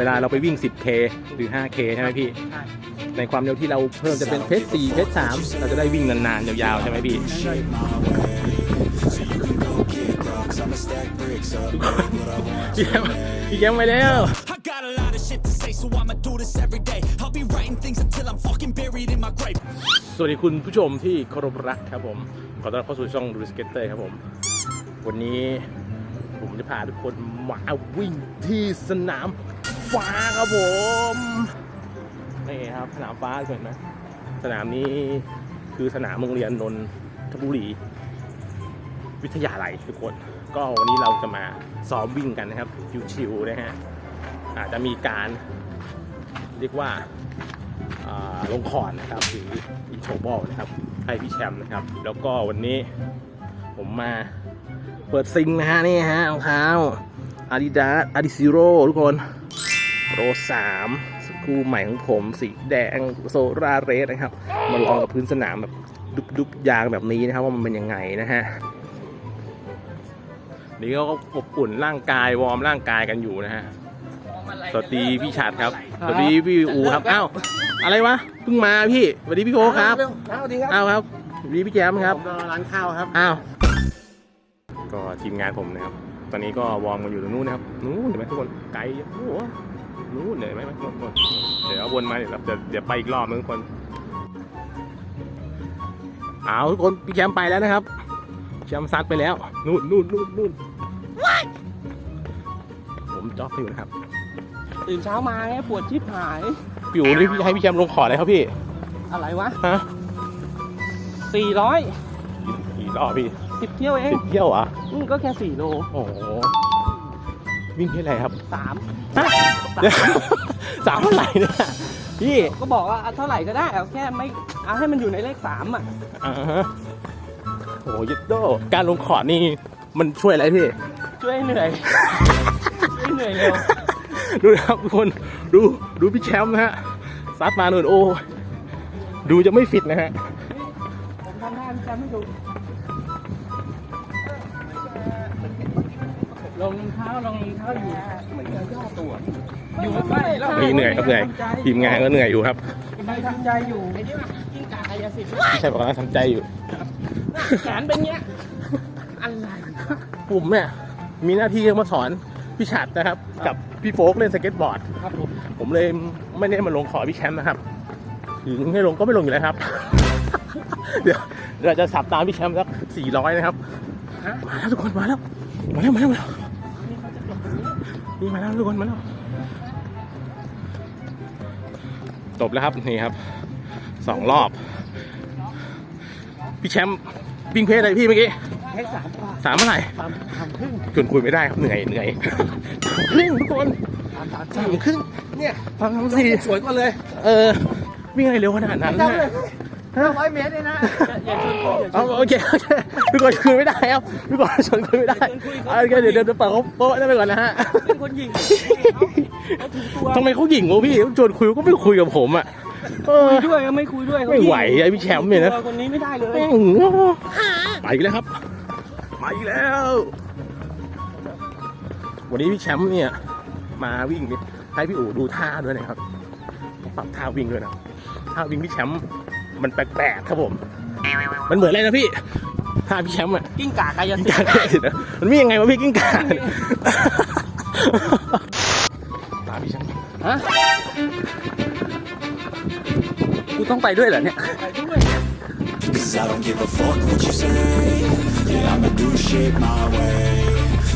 เวลาเราไปวิ่ง 10K หรือ 5K ใช่ไหมพี่ ใช่ในความเร็วที่เราเพิ่มจะเป็นเพชร4เพชร3เราจะได้วิ่งนานๆยาวๆใช่ไหมพี่ พี่แกมพี่แกมไปแล้ว I got a lot of shit to say, so I'ma do this every day. I'll be writing things until I'm fucking buried in my grave. สวัสดีคุณผู้ชมที่เคารพรักครับผม ขอต้อนรับเข้าสู่ช่องดูสเก็ตเตอร์ครับผม วันนี้ผมจะพาทุกคนมาวิ่งที่สนาม ฟ้าครับผมนี่ครับสนามฟ้าเห็นไหมสนามนี้คือสนามโรงเรียนนนทบุรี วิทยาลัยทุกคน ก็วันนี้เราจะมาซ้อมวิ่งกันนะครับชิวๆนะฮะอาจจะมีการเรียกว่าอ่าลงคอนนะครับหรืออีโชบอลนะครับให้พี่แชมป์นะครับ แล้วก็วันนี้ผมมาเปิดซิงนะฮะนี่ฮะรองเท้า Adidas Adizero ทุกคน โปร3สกรูใหม่ของผม สีแดงโซราเรสนะครับ มาลองกับพื้นสนามแบบดุบๆยางแบบนี้นะครับ ว่ามันเป็นยังไงนะฮะนี่ก็อบอุ่นร่างกายวอร์มร่างกายกันอยู่นะฮะสวัสดีพี่ชัดครับ สวัสดีพี่อูครับ อ้าว อะไรวะ เพิ่งมาพี่ สวัสดีพี่โคกครับสวัสดีครับ อ้าวครับสวัสดีพี่แจมครับผมรอร้านข้าวครับ อ้าว ก็ทีมงานผมนะครับ ตอนนี้ก็วอร์มกันอยู่ตรงนู้นนะครับ นู้นเห็นไหมทุกคน ไกลโอ้โห นู้นเห็นไหมทุกคนเดี๋ยววนมาเดี๋ยวเราจะเดี๋ยวไปอีกรอบนึงทุกคนเอาทุกคนพี่แชมป์ไปแล้วนะครับแชมป์ซัดไปแล้วนู่นนู่นนู่นนู่นผมจ็อกอยู่นะครับตื่นเช้ามาไงปวดชิบหายพี่อูนี่พี่ให้พี่แชมป์ลงขออะไรครับพี่อะไรวะฮะ400กี่รอบพี่10เที่ยวเองสิบเที่ยวเหรอะอืมก็แค่4โลโอ้โห วิ่งแค่ไหนครับ3เดี๋ยวสามเท่าไหร่เนี่ยพี่ก็บอกว่าเอาเท่าไหร่ก็ได้เอาแค่ไม่เอาให้มันอยู่ในเลข3อะอ่าฮะโอ้โหยัดโดการลงขอร์ดนี่มันช่วยอะไรพี่ ช่วยให้เหนื่อยช่วยให้เหนื่อยเร็วดูนะครับทุกคนดูดูพี่แชมป์นะฮะซัดมาหนุนโอ้ดูจะไม่ฟิตนะฮะ ผมทำท่าพี่แจมให้ดู ลงรองเท้าลงรองเท้าอยู่เหมือนจะย่อตัว อยู่ใกล้แล้วนี่เหนื่อยครับเหนื่อยทีมงานก็เหนื่อยอยู่ครับไปทำใจอยู่ไอ้นี่ว่ากิ้งก่ากายสิทธิ์พี่ชายบอกว่าทำใจอยู่แขนเป็นเงี้ยอะไรผมเนี่ยมีหน้าที่มาสอนพี่ฉัดนะครับ กับพี่โฟกเล่นสเก็ตบอร์ดครับผมผมเลยไม่ได้มาลงขอพี่แชมป์นะครับถึงให้ลงก็ไม่ลงอยู่แล้วครับ เดี๋ยวเดี๋ยวเราจะสับตามพี่แชมป์สักสี่ร้อยนะครับฮะมาแล้วทุกคนมาแล้ว มาแล้วมาแล้วมาแล้ว นี้นี่มาแล้วทุกคนมาแล้วจบแล้วครับนี่ครับสองรอบ พี่แชมป์วิ่งเพจอะไรพี่เมื่อกี้ให้สามกว่าสามเมื่อไหร่สามสามครึ่งชวนคุยไม่ได้ครับเหนื่อยเหนื่อยสามครึ่งทุกคนสามสามสามครึ่งเนี่ยสามสามสี่สวยกว่าเลย เออวิ่งอะไรเร็วขนาดนั้นจำนะเลยห้า ร้อยเมตรเลยนะ อย่าชวนคุยอย่าชเอาวนโอเคโอเคพี่กอนคุยไม่ได้ครับพี่กอนชวนคุยไม่ได้เอาโอเคเดี๋ยวเดี๋ยวเดี๋ยวเปิดเขาโป๊ะได้ไปก่อนนะฮะเป็นคนยิงเขาถือตัวทำไมเขาหยิ่งวะพี่ชวนคุยก็ไม่คุยกับผมอะเออคุยด้วยก็ไม่คุยด้วยเขาไม่ยิงไหวไอ้พี่แชมป์เนี่ยนะตัวคนนี้ไม่ได้เลยแม่งไปอีกแล้วครับไปอีกแล้ว วันนี้พี่แชมป์เนี่ยมาวิ่งนี่ให้พี่อู๋ดูท่าด้วยนะครับปรับท่าวิ่งด้วยนะท่าวิ่งพี่แชมป์ มันแปลกๆครับผม มันเหมือนอะไรนะพี่ท่าพี่แชมป์อะกิ้งก่ากายกิ้งสิทก่าธิ์เลยสินะมันมียังไงวะพี่กิ้งก่าเนี่ยตามพี่แชมป์ฮะกูต้องไปด้วยเหรอเนี่ยไปด้วย Cause I don't give a fuck what you say. Yeah, I'ma do shit my way.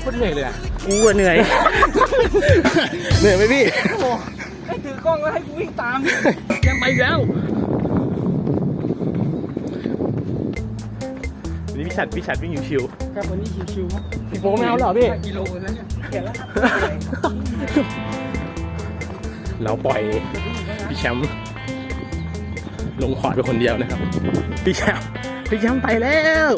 โคตรเหนื่อยเลยอะกูอะเหนื่อย เหนื่อยไหมพี่ โอ้ให้ถือกล้องแล้วให้กูวิ่งตาม ยังไปอีกแล้ววันนี้พี่ชัดพี่ชัดวิ่งอยู่ชิวครับวันนี้ชิวๆครับพี่โฟไม่เอาเหรอพี่ กิโลแล้วเนี่ยเห็นแล้วเราปล่อยพี่แชมป์ลงขอดไปคนเดียวนะครับ พี่แชมป์พี่แชมป์ไปแล้ว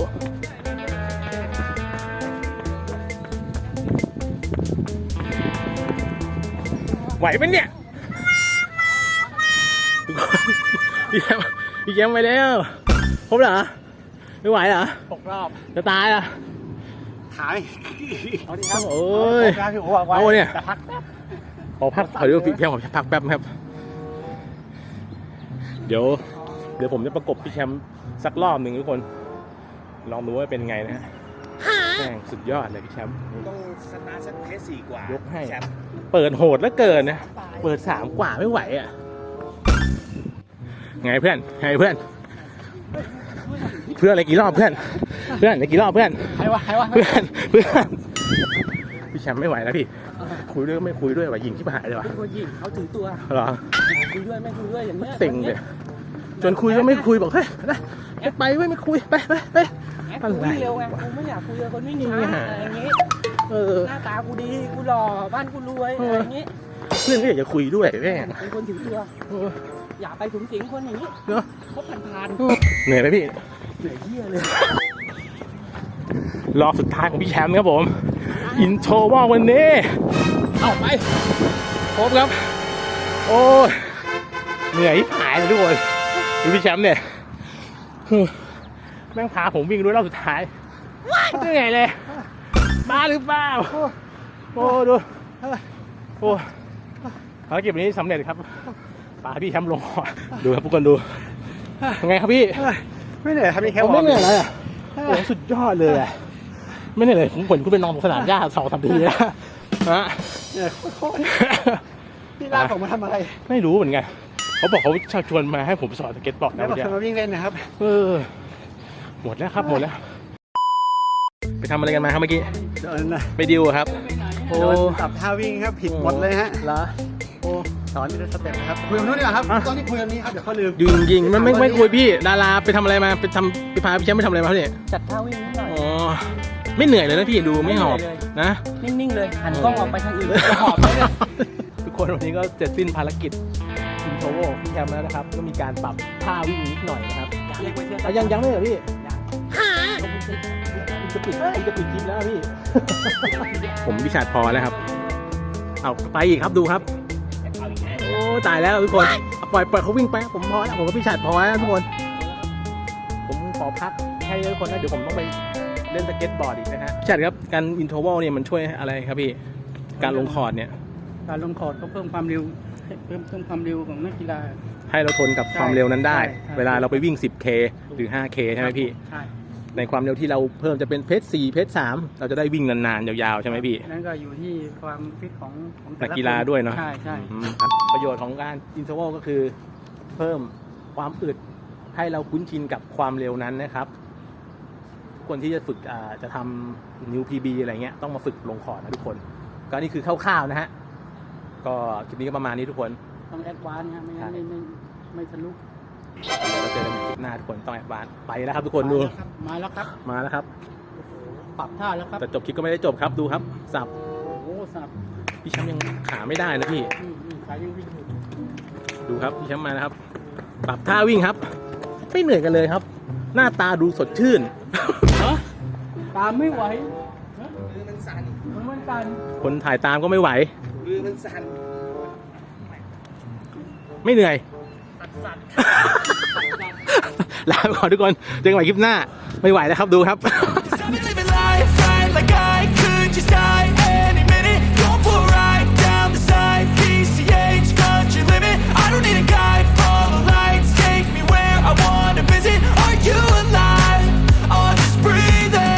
ไหวปะเนี่ยทุกคนพี่แชมป์พี่แชมป์ไปแล้วครบเหรอไม่ไหวเหรอตกรอบจะตายเหรอะถายเอาดิครับโอ้ยการที่ผมบอกไว้เอาเนี่ยจะพักแป๊บขอพักขอเดี๋ยวพี่แชมป์ขอพักแป๊บครับ เดี๋ยว เดี๋ยวผมจะประกบพี่แชมป์สักรอบหนึ่งทุกคน ลองดูว่าเป็นไงนะฮะ แม่งสุดยอดเลยพี่แชมป์ ต้องสตาร์ทสักเทสสี่กว่ายกให้ แชมป์เปิดโหดแล้วเกินนะ เปิดสามกว่าไม่ไหวอะ ไงเพื่อน ไงเพื่อน เพื่อนอะไรกี่รอบเพื่อน เพื่อนอะไรกี่รอบเพื่อน ใครวะใครวะเพื่อน เพื่อน พี่แชมป์ไม่ไหวแล้วพี่ คุยด้วยก็ไม่คุยด้วยว่ะยิงที่หายเลยวะเป็นคนยิงเขาถือตัวเหรอคุยด้วยไม่คุยด้วยอย่างเงี้ยเซ็งเลย จนคุยก็ไม่คุยบอกเฮ้ยนะไม่ไปเว้ยไม่คุยไปไปไป แอปกูวิ่งเร็วไงกูไม่อยากคุยกับคนวิ่งช้านี่ไงอะไรอย่างงี้เออหน้าตากูดีกูหล่อบ้านกูรวยเออะอไรอย่างงี้เพื่อนก็อยากจะคุยด้วยแม่งเป็นคนถือตัวเอออย่าไปถุงสิงคนอย่างนี้เนอะเขาผ่านผ่านเหนื่อยไหมพี่ๆเหนื่อยเหี้ยเลยรอบสุดท้ายของพี่แชมป์ครับผม อินโทรว่าวันนี้ เอาไปครบครับ โอ้ยเหนื่อยที่ผายเลยทุกคนดูพี่แชมป์เนี่ยฮึ แม่งพาผมวิ่งด้วยรอบสุดท้ายเหนื่อยเลยบ้าหรือเปล่าโอ้ดูโอ้ภารกิจวันนี้สำเร็จครับพาพี่แชมป์ลงก่อนดูครับทุกคนดูยังไงครับพี่ไม่เหนื่อยครับนี่แค่ผมวอไม่ร์มเหนื่อยเลยอะโอ้โหสุดยอดเลยอะไม่เหนื่อยเลยผมผลคุณไปนอนบนสนามหญ้าสองสามทีแล้วฮะเหนื่อยโคตรๆพี่ลากผมมาทำอะไร ไม่รู้เหมือนกันเขาบอกเขาชักชวนมาให้ผมสอนสเก็ตบอร์ดแล้วนะบอกเมื่อกี้จะมาวิ่งเล่นนะครับ เออ หมดแล้วครับหมดแล้ว ไปทำอะไรกันมาครับเมื่อกี้ เดินนะไปดิวอะครับ โอ้โดนตับท่าวิ่งครับผิดหมดเลยฮะเหรอ โอ้สอนนี่เป็นสเต็ปนะครับคุยกันนู้นดีกว่าครับตอนที่คุยกันนี้ครับเดี๋ยวเขาลืมยิงยิงมันไม่ไม่คุยพี่ ดาราไปทำอะไรมาไปทำไปพาพี่แชมป์ไปทำอะไรมาครับเนี่ยจัดท่าวิ่งนิดหน่อย อ๋อไม่เหนื่อยเลยนะพี่ดูไม่หอบไม่เหนื่อยเลย นะ นิ่งๆเลย หันกล้องออกไปทางอื่นจะหอบเลยเนี่ย ทุกคนวันนี้ก็เสร็จสิ้นภารกิจอินโทรโวพี่แชมป์แล้วนะครับ ก็มีการปรับท่าวิ่งนิดหน่อยนะครับเรียกไปเที่ยวอะยังยังไม่เหรอพี่ยังคุณ จะปิดคุณจะปิดคลิปแล้วนะพี่ ผมวิชาดพอแล้วครับ เอาไปอีกครับดูครับ โอ้ตายแล้วทุกคนเอาปล่อยปล่อยเขาวิ่งไปผมพอแล้วผมก็พิชาดพอแล้วทุกคน ผมขอพักให้ทุกคนนะเดี๋ยวผมต้องไปเล่นสเก็ตบอร์ดอีกนะฮะพิชาดครับการอินโทรวลเนี่ยมันช่วยอะไรครับพี่ การลงคอร์ดเนี่ย การลงคอร์ดก็เพิ่มความเร็วเพิ่มเพิ่มความเร็วของนักกีฬาให้เราทนกับความเร็วนั้นได้ใช่ใช่เวลาเราไปวิ่ง 10K หรือ 5K ใช่ไหมพี่ ใช่ ในความเร็วที่เราเพิ่มจะเป็นเพจ4เพจ3เราจะได้วิ่งนานๆยาวๆใช่ไหมพี่ นั่นก็อยู่ที่ความฟิตของของแต่นักละกีฬาด้วยเนาะ ใช่ใช่อืมครับประโยชน์ของการอินเทอร์วลก็คือเพิ่มความอึดให้เราคุ้นชินกับความเร็วนั้นนะครับ คนที่จะฝึกอ่าจะทำนิวพีบีอะไรเงี้ยต้องมาฝึกลงคอร์ดนะทุกคน ก็นี่คือคร่าวๆนะฮะ ก็คลิปนี้ก็ประมาณนี้ทุกคน ต้องแอดวานซ์นะไม่งั้นไม่ไม่ไม่ทะลุ เดี๋ยวเราเจอกันคลิปหน้าทุกคนต้องแอดวานซ์ไปแล้วครับทุกคนดู มาแล้วครับ มาแล้วครับ ปรับท่าแล้วครับ แต่จบคลิปก็ไม่ได้จบครับดูครับสับ โอ้โหสับพี่แชมป์ยังขาไม่ได้นะพี่ อืมอืมขายังวิ่งอยู่ดูครับพี่แชมป์มานะครับ ปรับท่าวิ่งครับ ไม่เหนื่อยกันเลยครับ หน้าตาดูสดชื่น ตามไม่ไหวมือมันสั่นมือมันสั่นคนถ่ายตามก็ไม่ไหว มือมันสั่นไม่เหนื่อยสั่น ลาไปก่อนทุกคนเจอกันใหม่คลิปหน้า ไม่ไหวแล้วครับดูครับ you alive?